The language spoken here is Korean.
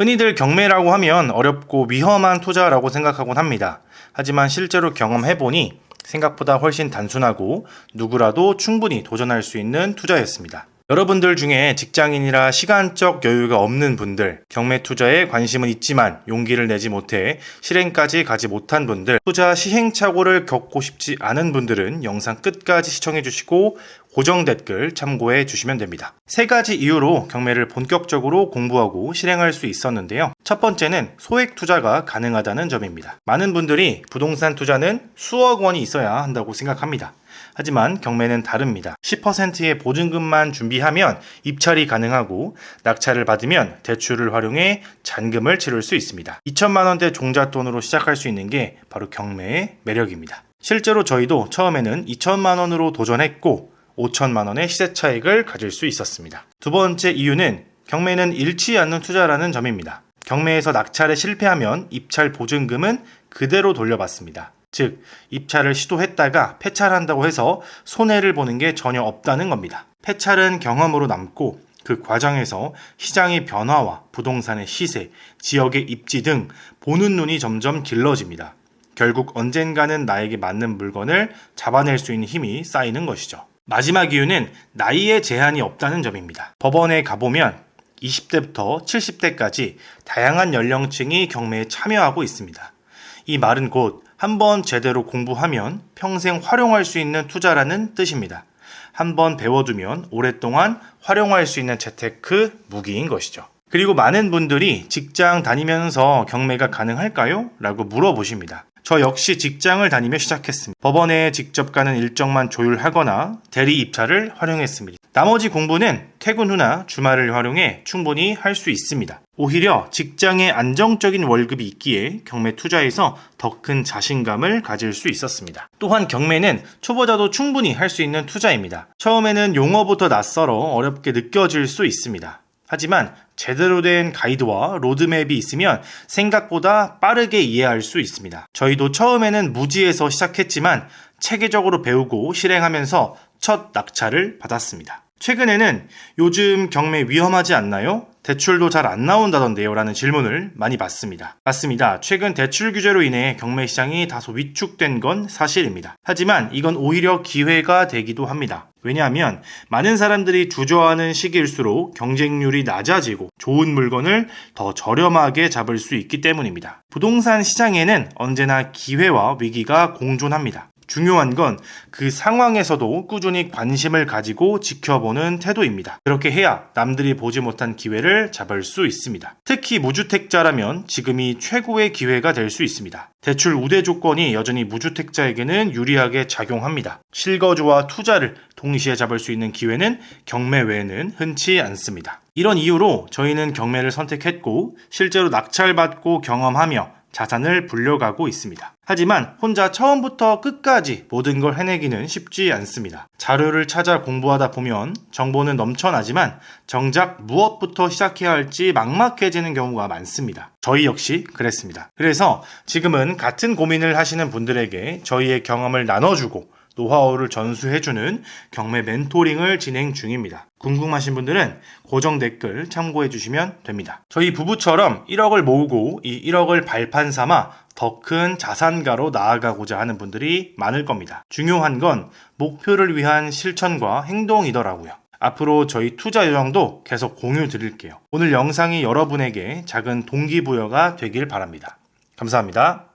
흔히들 경매라고 하면 어렵고 위험한 투자라고 생각하곤 합니다. 하지만 실제로 경험해보니 생각보다 훨씬 단순하고 누구라도 충분히 도전할 수 있는 투자였습니다. 여러분들 중에 직장인이라 시간적 여유가 없는 분들, 경매 투자에 관심은 있지만 용기를 내지 못해 실행까지 가지 못한 분들, 투자 시행착오를 겪고 싶지 않은 분들은 영상 끝까지 시청해 주시고 고정 댓글 참고해 주시면 됩니다. 세 가지 이유로 경매를 본격적으로 공부하고 실행할 수 있었는데요. 첫 번째는 소액 투자가 가능하다는 점입니다. 많은 분들이 부동산 투자는 수억 원이 있어야 한다고 생각합니다. 하지만 경매는 다릅니다. 10%의 보증금만 준비하면 입찰이 가능하고 낙찰을 받으면 대출을 활용해 잔금을 치를 수 있습니다. 2천만 원대 종잣돈으로 시작할 수 있는 게 바로 경매의 매력입니다. 실제로 저희도 처음에는 2천만 원으로 도전했고 5천만 원의 시세 차익을 가질 수 있었습니다. 두 번째 이유는 경매는 잃지 않는 투자라는 점입니다. 경매에서 낙찰에 실패하면 입찰 보증금은 그대로 돌려받습니다. 즉, 입찰을 시도했다가 폐찰한다고 해서 손해를 보는 게 전혀 없다는 겁니다. 폐찰은 경험으로 남고 그 과정에서 시장의 변화와 부동산의 시세, 지역의 입지 등 보는 눈이 점점 길러집니다. 결국 언젠가는 나에게 맞는 물건을 잡아낼 수 있는 힘이 쌓이는 것이죠. 마지막 이유는 나이에 제한이 없다는 점입니다. 법원에 가보면 20대부터 70대까지 다양한 연령층이 경매에 참여하고 있습니다. 이 말은 곧 한번 제대로 공부하면 평생 활용할 수 있는 투자라는 뜻입니다. 한번 배워두면 오랫동안 활용할 수 있는 재테크 무기인 것이죠. 그리고 많은 분들이 직장 다니면서 경매가 가능할까요? 라고 물어보십니다. 저 역시 직장을 다니며 시작했습니다. 법원에 직접 가는 일정만 조율하거나 대리 입찰을 활용했습니다. 나머지 공부는 퇴근 후나 주말을 활용해 충분히 할 수 있습니다. 오히려 직장에 안정적인 월급이 있기에 경매 투자에서 더 큰 자신감을 가질 수 있었습니다. 또한 경매는 초보자도 충분히 할 수 있는 투자입니다. 처음에는 용어부터 낯설어 어렵게 느껴질 수 있습니다. 하지만 제대로 된 가이드와 로드맵이 있으면 생각보다 빠르게 이해할 수 있습니다. 저희도 처음에는 무지에서 시작했지만 체계적으로 배우고 실행하면서 첫 낙찰을 받았습니다. 최근에는 요즘 경매 위험하지 않나요? 대출도 잘 안 나온다던데요? 라는 질문을 많이 받습니다. 맞습니다. 최근 대출 규제로 인해 경매 시장이 다소 위축된 건 사실입니다. 하지만 이건 오히려 기회가 되기도 합니다. 왜냐하면 많은 사람들이 주저하는 시기일수록 경쟁률이 낮아지고 좋은 물건을 더 저렴하게 잡을 수 있기 때문입니다. 부동산 시장에는 언제나 기회와 위기가 공존합니다. 중요한 건 그 상황에서도 꾸준히 관심을 가지고 지켜보는 태도입니다. 그렇게 해야 남들이 보지 못한 기회를 잡을 수 있습니다. 특히 무주택자라면 지금이 최고의 기회가 될 수 있습니다. 대출 우대 조건이 여전히 무주택자에게는 유리하게 작용합니다. 실거주와 투자를 동시에 잡을 수 있는 기회는 경매 외에는 흔치 않습니다. 이런 이유로 저희는 경매를 선택했고 실제로 낙찰받고 경험하며 자산을 불려가고 있습니다. 하지만 혼자 처음부터 끝까지 모든 걸 해내기는 쉽지 않습니다. 자료를 찾아 공부하다 보면 정보는 넘쳐나지만 정작 무엇부터 시작해야 할지 막막해지는 경우가 많습니다. 저희 역시 그랬습니다. 그래서 지금은 같은 고민을 하시는 분들에게 저희의 경험을 나눠주고 노하우를 전수해주는 경매 멘토링을 진행 중입니다. 궁금하신 분들은 고정 댓글 참고해 주시면 됩니다. 저희 부부처럼 1억을 모으고 이 1억을 발판 삼아 더 큰 자산가로 나아가고자 하는 분들이 많을 겁니다. 중요한 건 목표를 위한 실천과 행동이더라고요. 앞으로 저희 투자 요령도 계속 공유 드릴게요. 오늘 영상이 여러분에게 작은 동기부여가 되길 바랍니다. 감사합니다.